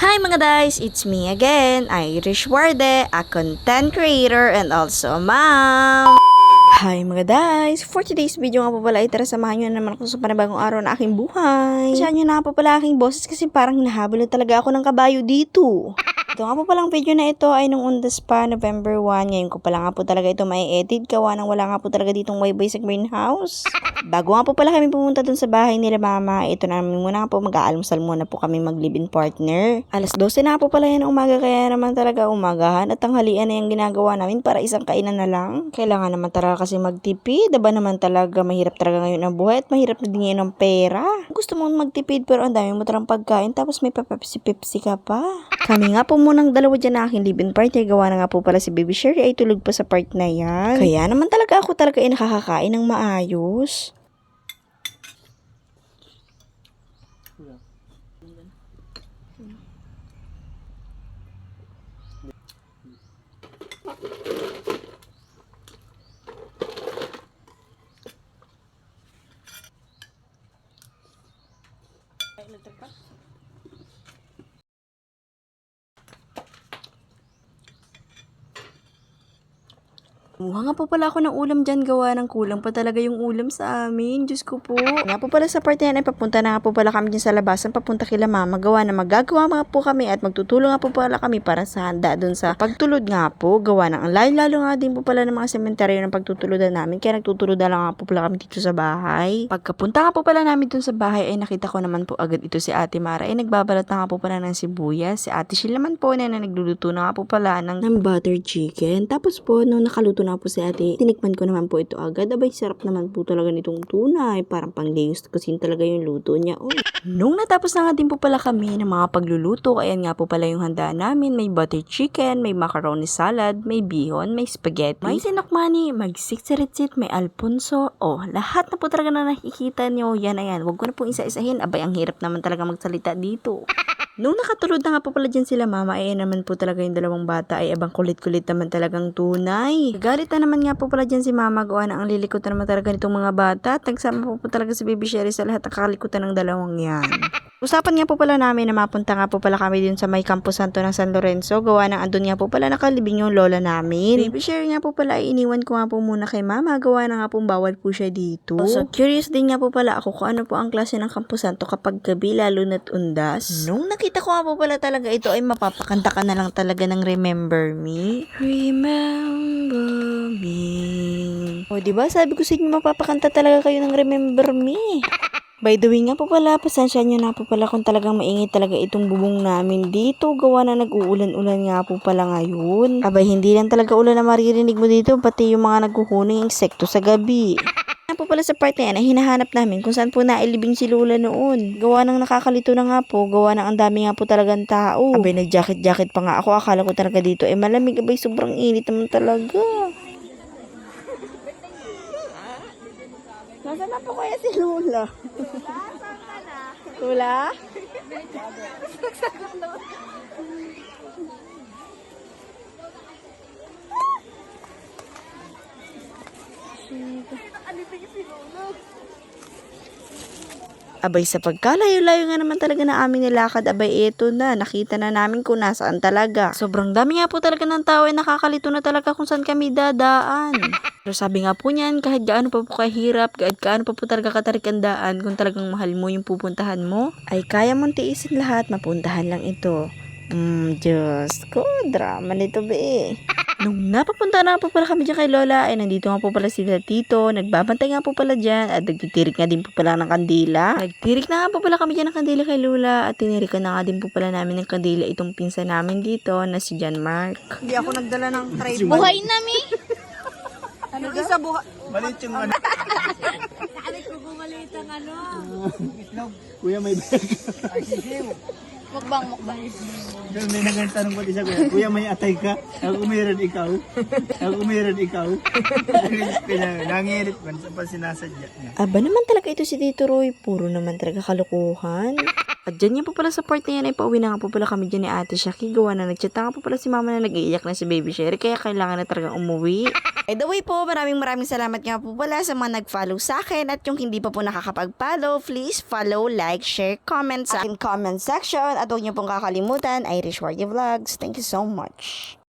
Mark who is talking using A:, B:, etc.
A: Hi mga guys, it's me again, Irish Warde, a content creator and also mom. Hi mga guys! For today's video nga po pala ay tara samahan nyo na naman ako sa panibagong araw na aking buhay. Saan nyo na po pala aking boses kasi parang hinahabol na talaga ako ng kabayo dito. Ito nga po palang video na ito ay nung undas pa, November 1. Ngayon ko pala nga po talaga ito may edit. Gawa nang wala nga po talaga ditong wifi sa greenhouse. Bago nga po pala kami pumunta dun sa bahay nila mama, ito na namin muna nga po mag-aalmusal muna po kami mag-live-in partner. Alas 12 na po pala yan umaga kaya naman talaga umagahan at tanghalian na yung ginagawa namin para isang kainan na lang. Kailangan naman talaga kasi magtipid. Aba naman talaga mahirap talaga ngayon ang buhay at mahirap na din ngayon ang pera. Gusto mong magtipid pero ang dami mo tarang pagkain tapos may papepsi-pepsi ka pa. Kami nga po munang dalawa dyan na aking live-in partner. Gawa na nga po pala si Baby Sherry ay tulog pa sa part na yan. Kaya naman talaga ako talaga ay nakakakain ng maayos. Kumuha nga po pala ako ng ulam dyan, gawa ng kulang pa talaga yung ulam sa amin. Diyos ko po. Nga po pala sa part na yan ay papunta na nga po pala kami dyan sa labasan, papunta kila mama. Gawa na magagawa nga po kami at magtutulong nga po pala kami para sa handa dun sa pagtulod nga po. Gawa ng ang lalo nga din po pala ng mga sementeryo ng pagtutuludan namin. Kaya nagtutuludan lang nga po pala kami dito sa bahay. Pagkapunta nga po pala namin dun sa bahay ay nakita ko naman po agad ito si Ate Mara. Ay nagbabalat na nga po pala ng sibuyas. Si Ate Shil naman po na, na nagluluto na nga po pala ng, ng butter chicken. Tapos po, nung nakaluto na po si ate, tinikman ko naman po ito agad. Abay, sarap naman po talaga nitong tunay. Parang pang-layos kasi talaga yung luto niya. Oh. Nung natapos na nga din po pala kami ng mga pagluluto, ayan nga po pala yung handa namin. May butter chicken, may macaroni salad, may bihon, may spaghetti, may sinokmani, may siksiritsit, may alpunso. Oh, lahat na po talaga na nakikita nyo. Yan, ayan. Huwag ko na pong isa-isahin. Abay, ang hirap naman talaga magsalita dito. Nung nakatulog na nga po pala dyan sila mama, ay naman po talaga yung dalawang bata ay abang kulit-kulit naman talagang tunay. Galit na naman nga po pala dyan si mama, gawa na ang lilikot na naman talaga nitong mga bata. At nagsama po, po talaga si baby Sherry sa lahat ng kakalikutan ng dalawang yan. Usapan nga po pala namin na mapunta nga po pala kami dun sa may Campo Santo ng San Lorenzo. Gawa ng andun nga po pala nakalibing yung lola namin. Baby share nga po pala iniwan ko nga po muna kay mama. Gawa na nga po bawal po siya dito. So curious din nga po pala ako kung ano po ang klase ng Campo Santo kapag gabi lalo na't undas. Nung nakita ko nga po pala talaga ito ay mapapakanta ka na lang talaga ng Remember Me. Remember Me. O diba sabi ko sa inyo mapapakanta talaga kayo ng Remember Me. By the way nga po pala, pasensya nyo na po pala kung talagang maingay talaga itong bubong namin dito. Gawa na nag-uulan-ulan nga po pala ngayon. Abay, hindi lang talaga ulan na maririnig mo dito, pati yung mga nagkukuning insekto sa gabi. Nga po pala sa part na yan ay hinahanap namin kung saan po nailibing si Lola noon. Gawa ng nakakalito na nga po, gawa ng ang dami nga po talagang tao. Abay, nag-jacket-jacket pa nga ako. Akala ko talaga dito ay malamig. Abay, sobrang init naman talaga. Nasaan na po kaya si Lola? Lola? Abay, sa pagkalayo-layo nga naman talaga na aming nilakad, abay, eto na, nakita na namin kung nasaan talaga. Sobrang dami nga po talaga ng tao, ay nakakalito na talaga kung saan kami dadaan. Pero sabi nga po niyan, kahit gaano pa po kahirap, kahit gaano pa po talaga katarik ang daan, kung talagang mahal mo yung pupuntahan mo, ay kaya mong tiisin lahat, mapuntahan lang ito. Hmm, Diyos ko, drama nito be. Nung napapunta na po pala kami dyan kay Lola, ay nandito nga po pala sila tito, nagbabantay nga po pala dyan, at nagtitirik nga din po pala ng kandila. Nagtirik na nga po pala kami dyan ng kandila kay Lola, at tinirikan na nga din po pala namin ng kandila itong pinsa namin dito na si John Mark. Hindi ako nagdala ng tripod.
B: Buhay na, mi!
A: Ano isa buha?
C: Malit yung ano.
B: Bumalit ang ano.
C: Kuya may bag.
B: Mukbang, mukbang.
C: May nagtanong ko isa kuya. Kuya may atay ka. Ako meron ikaw. Ako meron ikaw. Nangirit man sa pa sinasadya niya.
A: Aba naman talaga ito si Tito Roy, puro naman talaga kalukuhan.
C: At dyan nga po pala sa part na yan ay pauwi na nga po pala kami dyan ni Ate Shaki. Gawa na nagchat na nga po pala si mama na nag-iiyak na si Baby Sherry kaya kailangan na talagang umuwi. By the way po, maraming maraming salamat nga po pala sa mga nag-follow sa akin at yung hindi pa po nakakapag-follow, please follow, like, share, comment sa aking comment section at huwag niyo pong kakalimutan, Irish Warrior Vlogs. Thank you so much.